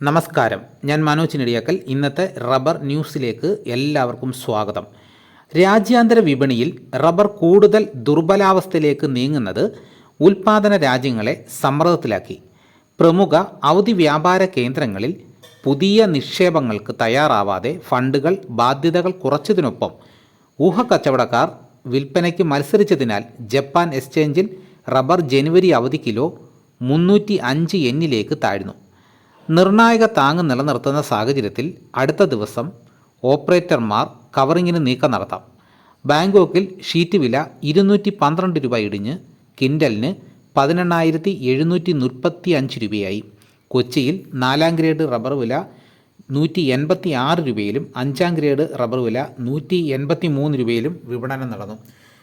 നമസ്കാരം. ഞാൻ മനോജ് നെടിയാക്കൽ. ഇന്നത്തെ റബ്ബർ ന്യൂസിലേക്ക് എല്ലാവർക്കും സ്വാഗതം. രാജ്യാന്തര വിപണിയിൽ റബ്ബർ കൂടുതൽ ദുർബലാവസ്ഥയിലേക്ക് നീങ്ങുന്നത് ഉൽപാദന രാജ്യങ്ങളെ സമ്മർദ്ദത്തിലാക്കി. പ്രമുഖ അവധി വ്യാപാര കേന്ദ്രങ്ങളിൽ പുതിയ നിക്ഷേപങ്ങൾക്ക് തയ്യാറാവാതെ ഫണ്ടുകൾ ബാധ്യതകൾ കുറച്ചതിനൊപ്പം ഊഹക്കച്ചവടക്കാർ വിൽപ്പനയ്ക്ക് മത്സരിച്ചതിനാൽ ജപ്പാൻ എക്സ്ചേഞ്ചിൽ റബ്ബർ ജനുവരി അവധി കിലോ മുന്നൂറ്റി അഞ്ച് എന്നിലേക്ക് താഴ്ന്നു. നിർണായക താങ്ങ് നിലനിർത്തുന്ന സാഹചര്യത്തിൽ അടുത്ത ദിവസം ഓപ്പറേറ്റർമാർ കവറിങ്ങിന് നീക്കം നടത്താം. ബാങ്കോക്കിൽ ഷീറ്റ് വില ഇരുന്നൂറ്റി പന്ത്രണ്ട് രൂപ ഇടിഞ്ഞ് കിൻഡലിന് പതിനെണ്ണായിരത്തി എഴുന്നൂറ്റി മുപ്പത്തി അഞ്ച് രൂപയായി. കൊച്ചിയിൽ നാലാം ഗ്രേഡ് റബ്ബർ വില നൂറ്റി എൺപത്തി ആറ് രൂപയിലും അഞ്ചാം ഗ്രേഡ് റബ്ബർ വില നൂറ്റി എൺപത്തി മൂന്ന് രൂപയിലും വിപണനം നടന്നു.